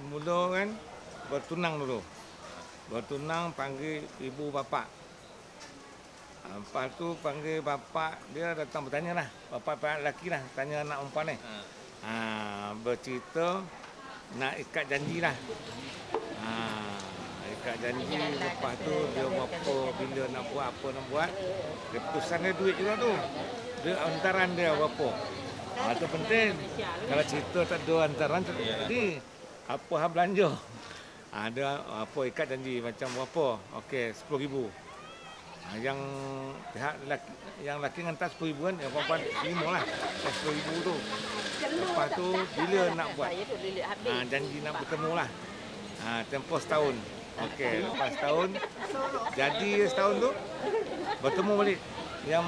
Pakcik mula kan bertunang dulu. Bertunang panggil ibu bapa. Ha, Lepas tu panggil bapa dia datang bertanya lah. Bapa lelaki lah tanya anak perempuan ni. Ha, bercerita nak ikat janji lah. Ha, ikat janji lepas tu dia berapa bila nak buat apa nak buat. Keputusan dia duit juga tu. Dia antaran dia berapa. Ha, tu penting. Kalau cerita tak ada antaran tak jadi. Apa hal belanja? Ada apa ikat janji macam berapa? Okey, RM10,000. Ha, yang pihak lelaki, yang lelaki hantar RM10,000 kan, yang perempuan lima lah. RM10,000 tu. Lepas tu bila nak buat? Ha, janji nak bertemu lah. Ha, tempoh setahun. Okey, lepas setahun. Jadi setahun tu bertemu balik. Yang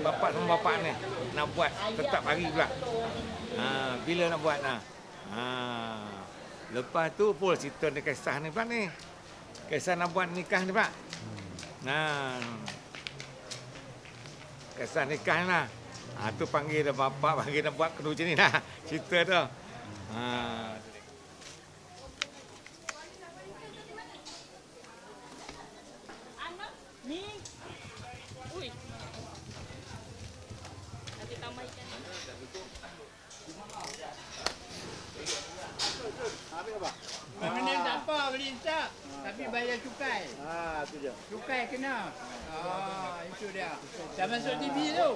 bapak sama bapak ni nak buat tetap hari pula. Ha, bila nak buat nah. Ha. Lepas tu pun cerita ni kisah ni pula ni. Kisah nak buat nikah ni pula. Nah. Kisah nikah ni lah. Ha, tu panggil dah bapak panggil nak buat kena macam ni lah. Cerita tu. Ha. Pemenang tak apa beli tak. Tapi bayar cukai. Ah, tu je. Cukai kena. Ah, itu dia. Dah masuk TV tu.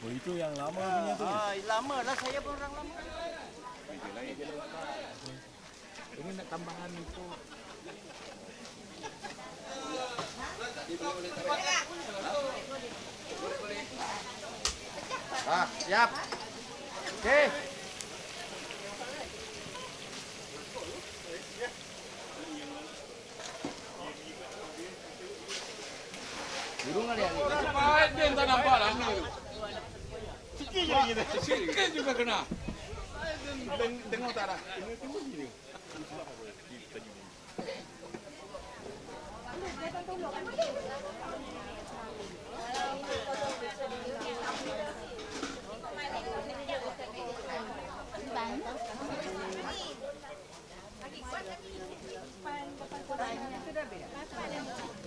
Oh, itu yang lama punya tu. Ah, lama lah saya pun orang lama. Ini nak tambahan itu. Ah, siap. Okey. Burung ada yang Dia tak nampak lah. Sikit je kita. Sikit juga kena. Tengok tak dah?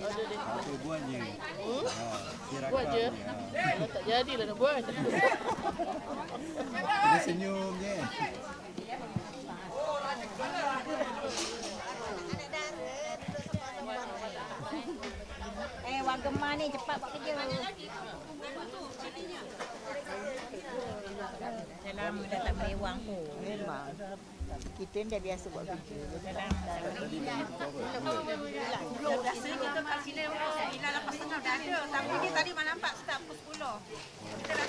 Itu buat je. Ha, Buat je. Tak jadilah nak buat. Dia senyum je. Eh, Wagema ni cepat buat kerja. Dalam dah tak mewah pun. Memang. Kita ni dah biasa buat kerja. Dalam Belum dah sini tu kat sini Ila lepas tengah dah ada Tapi ni tadi malam nampak start pukul 10 Kita dah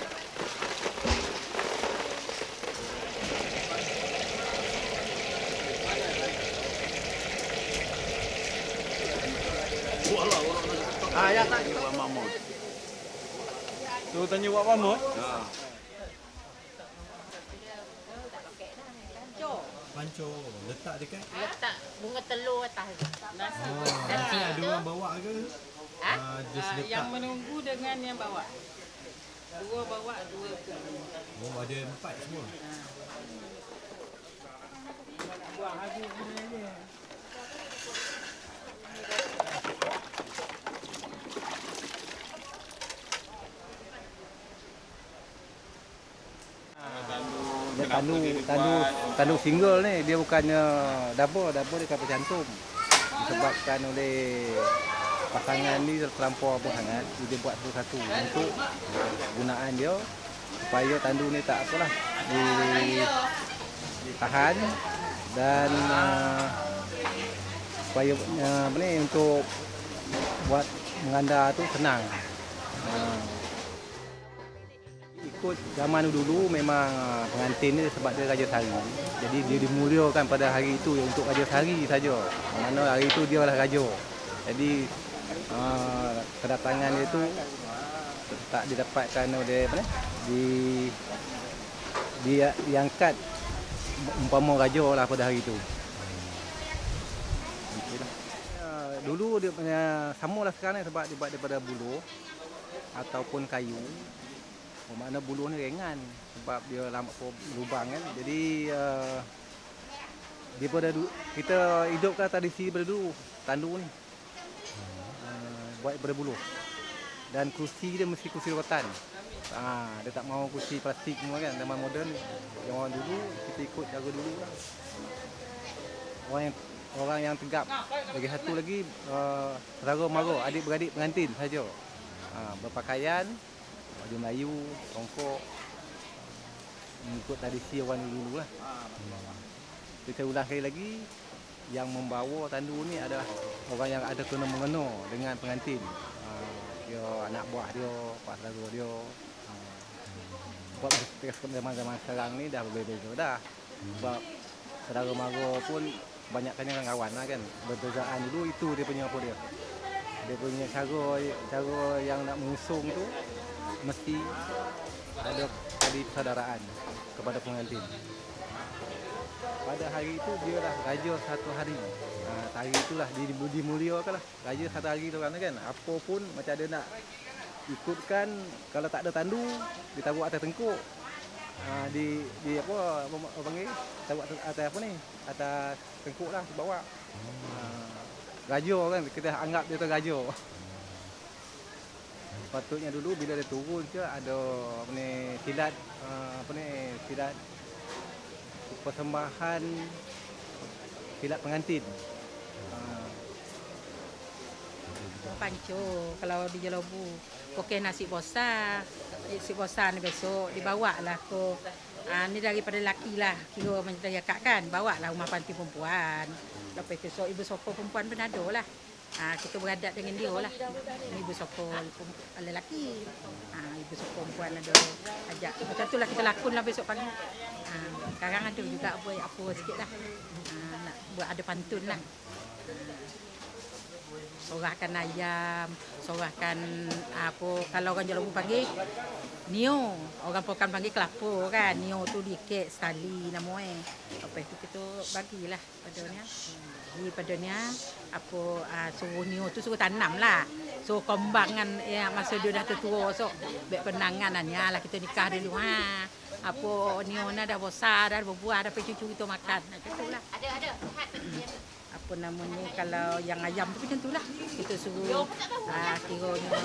Ah, ya tak. Buat mamut. Tu tanya buat mamut? Ha. Panco letak dekat. Letak bunga telur atas. Nasi. Oh, nanti ada orang bawa ke? Ha? Ah, just Ah, letak. yang menunggu dengan yang bawa. Dua bawa, dua ke. Oh, ada empat semua. Dia tandu tandu tandu single ni dia bukannya double double dia kapal jantung. Disebabkan oleh pasangan ni terlampau apa sangat dia buat satu-satu untuk gunaan dia supaya tandu ni tak apalah di ditahan dan uh, supaya uh, apa ni untuk buat menganda tu senang. Uh, ikut zaman dulu memang pengantin ni sebab dia raja sari. Jadi dia dimuliakan pada hari itu untuk raja sari saja. Mana hari itu dia adalah raja. Jadi uh, kedatangan dia tu tak didapatkan oleh apa? Di dia diangkat umpama raja lah pada hari itu. Ah, Dulu dia punya sama lah sekarang sebab dia buat daripada bulu. ataupun kayu bermakna buluh ni ringan sebab dia lama lubang kan. Jadi uh, daripada du- kita hidupkan tradisi daripada dulu tandu ni. Uh, buat daripada buluh. Dan kerusi dia mesti kerusi rotan. Ah, dia tak mau kerusi plastik semua kan zaman moden. Yang orang dulu kita ikut cara dulu lah. Orang yang orang yang tegap lagi satu lagi uh, saudara mara adik beradik pengantin saja. Uh, berpakaian baju Melayu tongkok mengikut tradisi orang dulu lah kita ulang sekali lagi yang membawa tandu ni adalah orang yang ada kena mengena dengan pengantin. Uh, dia anak buah dia pak saudara dia. Uh, buat zaman-zaman sekarang ni dah berbeza dah. Sebab saudara mara pun banyakkannya kan kawan lah kan. Berbezaan dulu itu dia punya apa dia? Dia punya cara cara yang nak mengusung tu mesti ada tadi persaudaraan kepada pengantin. Pada hari itu dia lah raja satu hari. Ha, hari itulah dia dimuliakan lah raja satu hari tu kan kan? Apa pun macam dia nak ikutkan kalau tak ada tandu ditaruh atas tengkuk. Ha, di di apa, apa panggil? Taruh atas, atas apa ni? Atas tengkuk lah bawa. Ha, raja kan kita anggap dia tu raja patutnya dulu bila dia turun je ada apa ni silat uh, apa ni silat persembahan silat pengantin uh, Panco kalau di Jelobu. Okey nasi bosa. Nasi bosa ni besok dibawa lah ko. Ah, ni daripada laki lah. Kira macam dari akak kan. Bawa lah rumah panti perempuan. Lepas tu so, ibu sopo perempuan pun ada lah. Ah, kita beradat dengan dia lah. Ibu perempuan- lelaki. Ah, ibu sopo perempuan ada ajak. Macam tu lah kita lakon lah besok pagi. Ah, sekarang ada juga buat apa sikit lah. Ah, nak buat ada pantun lah sorahkan ayam, sorahkan apa kalau orang Jelobu panggil nio, orang Pokan panggil kelapa kan. Nio tu dikit sekali nama eh. Lepas tu kita bagilah padanya. Di padanya apa uh, suruh nio tu suruh tanam lah. So kembangan ya masa dia dah tertua so baik penanganan ya lah kita nikah dulu ha. Apa nio dah besar dah berbuah dah cucu kita makan. Tu lah Ada ada. Apa namanya kalau yang ayam tu macam tu lah. Kita suruh uh, kiranya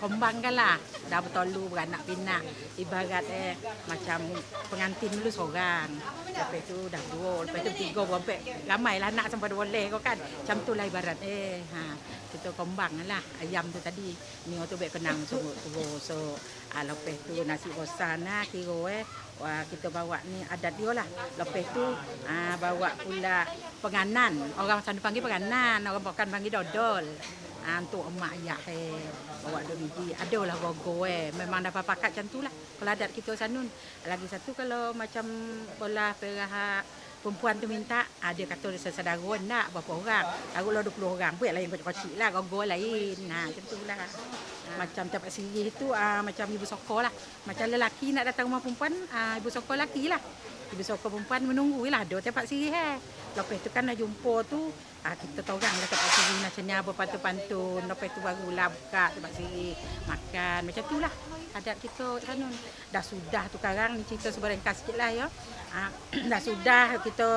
kembangkan lah. Dah bertolu beranak pinak. Ibarat eh macam pengantin dulu seorang. Lepas tu dah dua lepas tu tiga berapa ramai lah anak sampai boleh kau kan. Macam tu lah ibarat eh ha. Kita kembang lah ayam tu tadi. Ni tu baik kenang suruh suruh so ah, lepas tu nasi bosan lah kira eh Wah, kita bawa ni adat dia lah. Lepas tu ah, bawa pula penganan. Orang sana panggil penganan, orang bukan panggil dodol. Ah, untuk emak ayah eh. Bawa dua biji. Ada lah gogo eh. Memang dapat pakat macam tu lah. Kalau adat kita sanun. Lagi satu kalau macam bola perah perempuan tu minta, ah, dia kata dia sesedara nak berapa orang. Taruh lah 20 orang. Buat lain kecil-kecil lah. Gogo lain. Nah, macam tu lah. Macam tapak sirih tu ah, macam ibu sokor lah. Macam lelaki nak datang rumah perempuan, ah, ibu sokor lelaki lah. Ibu sokor perempuan menunggu lah. Ada tapak sirih eh. Lepas tu kan nak jumpa tu, ah, kita torang lah tapak sirih ni apa pantun-pantun. Lepas tu barulah buka tapak sirih. Makan macam tu lah. Adat kita kan dah sudah tu sekarang ni cerita sebarangkas sikit lah ya. Ah, dah sudah kita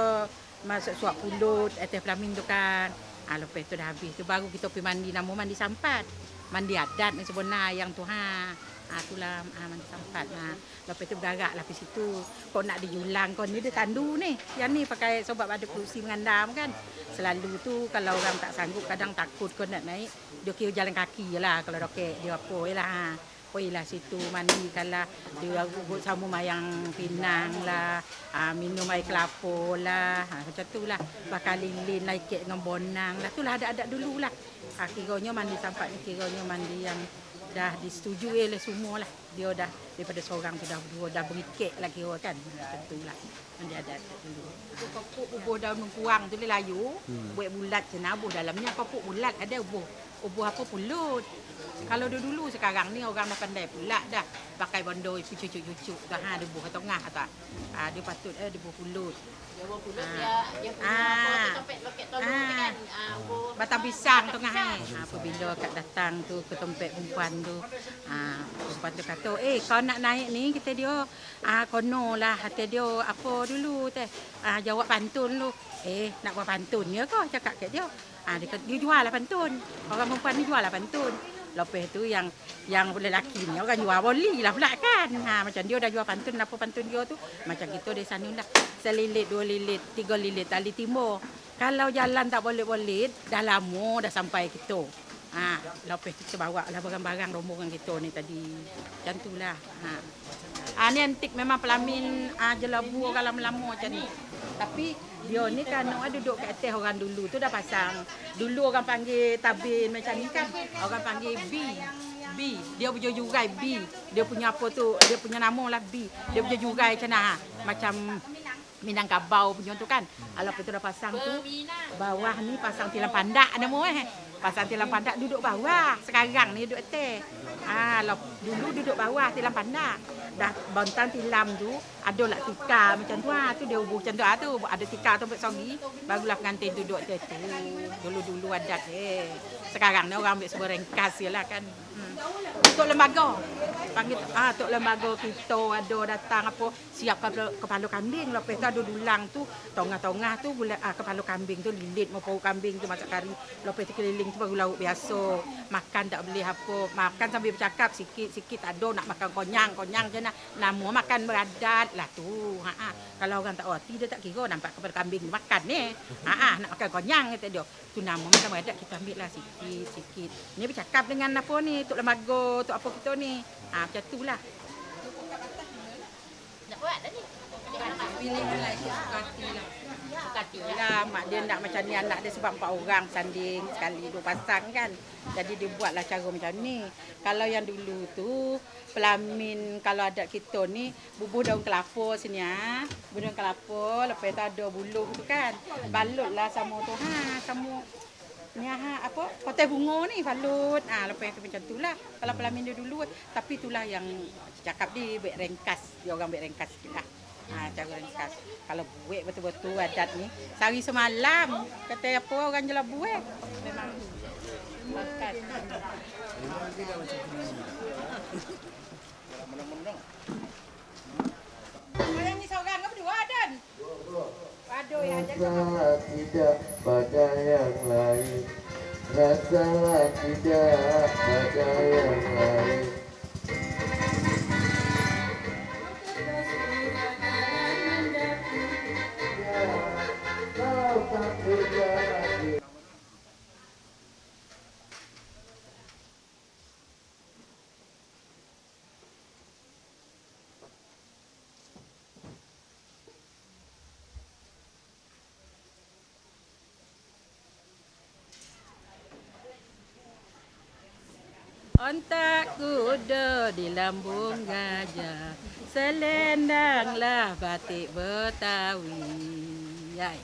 masuk suap pulut, atas pelamin tu kan. Ah, lepas tu dah habis tu baru kita pergi mandi nama mandi sampat. Mandi adat ni sebenar yang tu ha. Ah itulah ah, mandi sampat. Ha. Lepas tu bergerak lah pergi situ. Kau nak diulang kau ni dia tandu ni. Yang ni pakai sebab ada kerusi mengandam kan. Selalu tu kalau orang tak sanggup kadang takut kau nak naik. Dia kira jalan kaki je lah kalau dokek dia apa je lah. Ha. Pergi lah situ mandi kalau dia gugut sama mayang pinang lah, ah, minum air kelapa lah, ha, macam tu lah. Bakal lilin naik kek dengan bonang lah. Tu lah adat-adat dulu lah. Ha, kiranya mandi sampai ni kiranya mandi yang dah disetujui oleh semua lah. Dia dah daripada seorang tu dah dua dah berikik lah kira kan. Macam tu lah. Mandi adat dulu. Tu papuk bubuh daun mengkuang tu dia layu. Hmm. Buat bulat je nabuh dalamnya papuk bulat ada bubuh. Bubuh apa pulut. Kalau dulu sekarang ni orang dah pandai pula dah pakai bondo ipu cucuk-cucuk dah ha debu ke tengah tak. Ah dia patut eh debu pulut. Dia buat pulut Ah. dia dia punya apa tu tempat loket tolong tu kan. Ah, buat Batang pisang tengah ni. Ha, apabila kat datang tu ke tempat perempuan tu. Ha, perempuan tu kata, "Eh, kau nak naik ni?" Kita dia, "Ah, kono lah." Kata dia, "Apa dulu teh?" Ah, jawab pantun lu. "Eh, nak buat pantun ya kau?" Cakap kat dia. Ah, dia dia jual lah pantun. Orang perempuan ni jual lah pantun. Lepas tu yang yang lelaki ni orang jual boli lah pula kan. Ha, macam dia dah jual pantun, apa pantun dia tu. Macam kita di sana lah. Selilit, dua lilit, tiga lilit, tali timur. Kalau jalan tak boleh-boleh, dah lama dah sampai kita. Ha, lepas tu kita bawa lah barang-barang rombongan kita ni tadi. Macam tu lah. Ha. Ah ni antik memang pelamin ah jelabu orang lama-lama macam ni. Tapi dia ni kan orang duduk kat atas orang dulu tu dah pasang. Dulu orang panggil tabin macam ni kan. Orang panggil B. B. Dia punya jurai B. Dia punya apa tu, dia punya nama lah B. Dia punya jurai macam mana? Macam Minangkabau punya tu kan. Alah tu dah pasang tu. Bawah ni pasang tilam pandak nama eh. Pasang tilam pandak duduk bawah. Sekarang ni duduk atas. Ah, lop, dulu duduk bawah tilam pandak. Dah bentang tilam tu ada lah tikar macam tu ah. Tu dia ubuh macam tu ah tu. Ada tikar tu sogi. Barulah pengantin duduk atas tu. Dulu-dulu adat eh. Sekarang ni orang ambil sebuah ringkas je lah kan. Hmm. Untuk lembaga. Panggil ah tok lembaga kita ada datang apa siap kepala, kepala kambing lepas tu ada dulang tu tengah-tengah tu gula ah, kepala kambing tu lilit mau pau kambing tu masak kari. Lepas tu keliling tu baru lauk biasa. Makan tak boleh apa makan sambil bercakap sikit-sikit tak ada nak makan konyang konyang je nak. Nama makan beradat lah tu ha ah kalau orang tak reti dia tak kira nampak kepala kambing makan ni ha ah nak makan konyang kata dia. Tu nama makan beradat kita ambil lah sikit sikit ni bercakap dengan apa ni tok lembaga tok apa kita ni. Ha macam tu lah. Nak buat dah ni. Pilih lah Sukati lah. Sukati lah Mak dia nak macam ni Anak dia sebab empat orang Sanding sekali Dua pasang kan. Jadi dia buatlah cara macam ni. Kalau yang dulu tu Pelamin Kalau adat kita ni Bubuh daun kelapa sini ha. Bubuh daun kelapa Lepas tu ada buluh tu kan. Balut lah sama tu. Ha. Sama Ni ha, apa? Kotai bunga ni balut. Ah ha, lepas tu macam tu lah. Kalau pelamin dia dulu tapi itulah yang cakap dia buat ringkas. Dia orang buat ringkas sikit lah. Ha, cara ringkas. Kalau buat betul-betul adat ni, sehari semalam. Kata apa orang jelah buat. Memang makan. Yang ni seorang ke berdua Dan? Ya jaga. Rasa tidak pada yang lain. Rasa tidak pada yang lain Ontak kuda di lambung gajah Selendanglah batik Betawi Yai.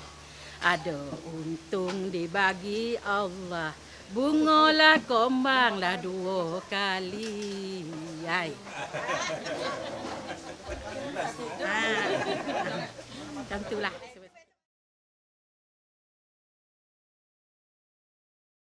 Ada untung dibagi Allah Bungalah kombanglah dua kali Yai. Ha. Macam itulah